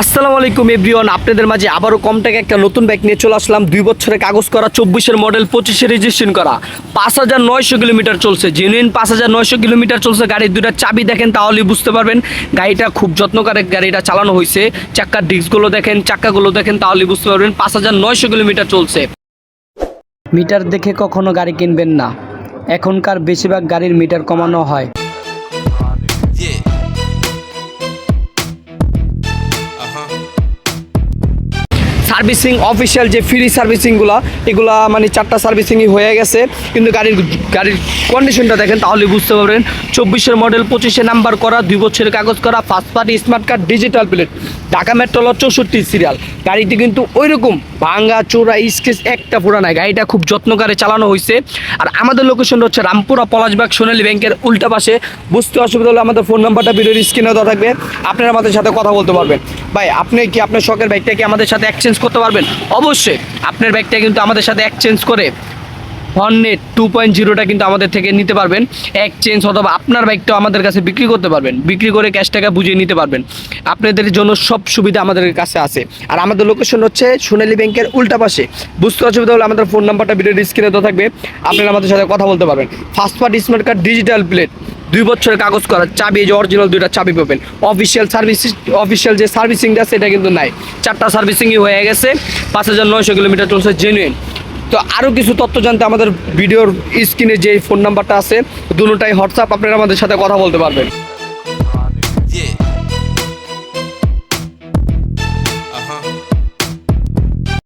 আসসালামু আলাইকুম এভরিওয়ান, আপনাদের মাঝে আবারও কম টাকা একটা নতুন বাইক নিয়ে চলে আসলাম। দুই বছরের কাগজ করা, চব্বিশের মডেল পঁচিশে রেজিস্ট্রেশন করা। পাঁচ হাজার নয়শো কিলোমিটার চলছে জেনুইন পাঁচ হাজার নয়শো কিলোমিটার চলছে গাড়ির দুটা চাবি দেখেন তাহলেই বুঝতে পারবেন গাড়িটা খুব যত্ন করে গাড়িটা চালানো হয়েছে। চাক্কার ডিস্কগুলো দেখেন, চাক্কাগুলো দেখেন তাহলেই বুঝতে পারবেন পাঁচ হাজার নয়শো কিলোমিটার চলছে। মিটার দেখে কখনো গাড়ি কিনবেন না। এখনকার বেশিরভাগ গাড়ির মিটার কমানো হয়। সার্ভিসিং অফিসিয়াল যে ফ্রি সার্ভিসিংগুলো এগুলা মানে চারটা সার্ভিসিংই হয়ে গেছে। কিন্তু গাড়ির গাড়ির কন্ডিশনটা দেখেন, তাহলে বুঝতে পারবেন। চব্বিশের মডেল পঁচিশে নাম্বার করা, দুই বছরের কাগজ করা first party smart card digital plate Dhaka metro চৌষট্টি সিরিয়াল গাড়িটি কিন্তু ওই রকম ভাঙ্গা চোরা, স্কেচ, একটা পুরা নাই। গাড়িটা খুব যত্নকারে চালানো হয়েছে আর আমাদের লোকেশনটা হচ্ছে রামপুরা পলাশবাগ সোনালী ব্যাংকের উল্টা পাশে। বুঝতে অসুবিধা হলে আমাদের ফোন নাম্বারটা ভিডিওর স্ক্রিনে দেওয়া থাকবে। আপনারা আমাদের সাথে কথা বলতে পারবেন। ভাই, আপনি কি আপনার শখের বাইকটা কি আমাদের সাথে এক্সচেঞ্জ করতে পারবেন? অবশ্যই। আপনার বাইকটা কিন্তু আমাদের সাথে এক্সচেঞ্জ করে হর্নেট টু পয়েন্ট জিরোটা কিন্তু আমাদের থেকে নিতে পারবেন। এক্সচেঞ্জ অথবা আপনার বাইকটাও আমাদের কাছে বিক্রি করতে পারবেন। বিক্রি করে ক্যাশ টাকা বুঝিয়ে নিতে পারবেন। আপনাদের জন্য সব সুবিধা আমাদের কাছে আছে। আর আমাদের লোকেশন হচ্ছে সোনালী ব্যাংকের উল্টা পাশে। বুঝতে অসুবিধা হলে আমাদের ফোন নাম্বারটা ভিডিও স্ক্রিনে দেওয়া থাকবে। আপনারা আমাদের সাথে কথা বলতে পারবেন। First party smart card digital plate দুই বছরের কাগজ করা চাবি যে অরিজিনাল দুইটা চাবি পাবেন। অফিসিয়াল সার্ভিস অফিসিয়াল যে সার্ভিসিংটা সেটা কিন্তু নাই। চারটা সার্ভিসিংই হয়ে গেছে। পাঁচ হাজার নয়শো কিলোমিটার চলছে জেনুইন তো আরও কিছু তথ্য জানতে আমাদের ভিডিওর স্ক্রিনে যে ফোন নাম্বারটা আছে দুটাই হোয়াটসঅ্যাপ, আপনারা আমাদের সাথে কথা বলতে পারবেন।